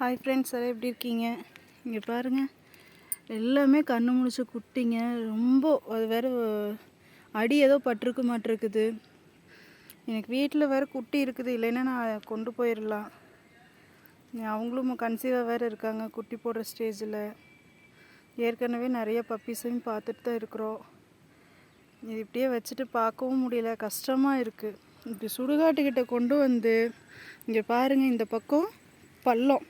Hi friends எல்லாம் எப்படி இருக்கீங்க? இங்கே பாருங்கள் எல்லாமே கண்ணு முழிச்ச குட்டிங்க. ரொம்ப அது வேற அடி ஏதோ பட்டிருக்கு மாட்டிருக்குது. எனக்கு வீட்டில் வேறு குட்டி இருக்குது. இல்லைன்னா நான் கொண்டு போயிடலாம் அவங்களும் கன்சீவாக வேறு இருக்காங்க குட்டி போடுற ஸ்டேஜில் ஏற்கனவே நிறைய பப்பீஸையும் பார்த்துட்டு தான் இருக்கிறோம். இது இப்படியே வச்சுட்டு பார்க்கவும் முடியல. கஷ்டமாக இருக்குது இப்படி சுடுகாட்டுக்கிட்ட கொண்டு வந்து இங்கே பாருங்கள் இந்த பக்கம் பள்ளம்.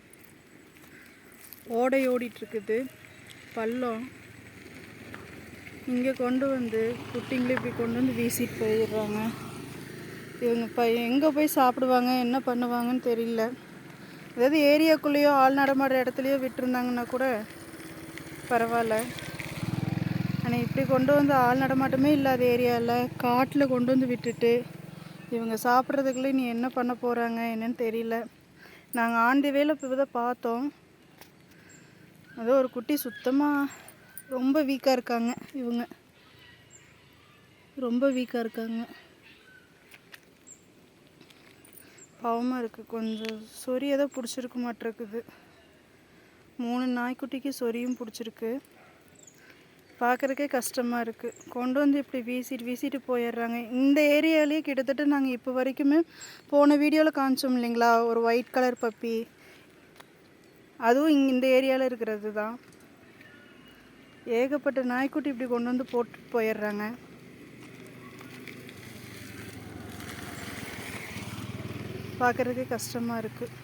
ஓடை ஓடிட்டுருக்குது பள்ளம். இங்கே கொண்டு வந்து குட்டிங்களே இப்படி கொண்டு வந்து வீசிட்டு போயிடுறாங்க. இவங்க இப்போ எங்கே போய் சாப்பிடுவாங்க என்ன பண்ணுவாங்கன்னு தெரியல. ஏதாவது ஏரியாக்குள்ளேயோ ஆள் நடமாடுற இடத்துலையோ விட்டுருந்தாங்கன்னா கூட பரவாயில்ல. ஆனால் இப்படி கொண்டு வந்து ஆள் நடமாட்டமே இல்லாத ஏரியாவில் காட்டில் கொண்டு வந்து விட்டுட்டு இவங்க சாப்பிட்றதுக்குள்ளே நீ என்ன பண்ண போகிறாங்க என்னன்னு தெரியல. நாங்கள் ஆண்டு வேலை இப்போ தான் பார்த்தோம். அதோ ஒரு குட்டி சுத்தமாக ரொம்ப வீக்காக இருக்காங்க இவங்க. ரொம்ப வீக்காக இருக்காங்க. பாவமாக இருக்குது கொஞ்சம் சொறி ஏதோ பிடிச்சிருக்க மாட்டிருக்குது. மூணு நாய்க்குட்டிக்கு சொரியும் பிடிச்சிருக்கு. பார்க்குறக்கே கஷ்டமாக இருக்குது கொண்டு வந்து இப்படி வீசிட்டு வீசிட்டு போயிடுறாங்க. இந்த ஏரியாலேயே கிட்டத்தட்ட நாங்கள் இப்போ வரைக்குமே போன வீடியோவில் காமிச்சோம் இல்லைங்களா? ஒரு ஒயிட் கலர் பப்பி அதுவும் இங்கே இந்த ஏரியாவில் இருக்கிறது தான் ஏகப்பட்ட நாய்க்குட்டி இப்படி கொண்டு வந்து போட்டு போயிடுறாங்க. பார்க்குறதுக்கே கஷ்டமாக இருக்குது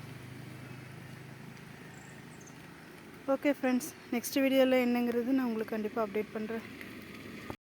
ஓகே ஃப்ரெண்ட்ஸ் நெக்ஸ்ட் வீடியோவில் என்னங்கிறது நான் உங்களுக்கு கண்டிப்பாக அப்டேட் பண்ணுறேன்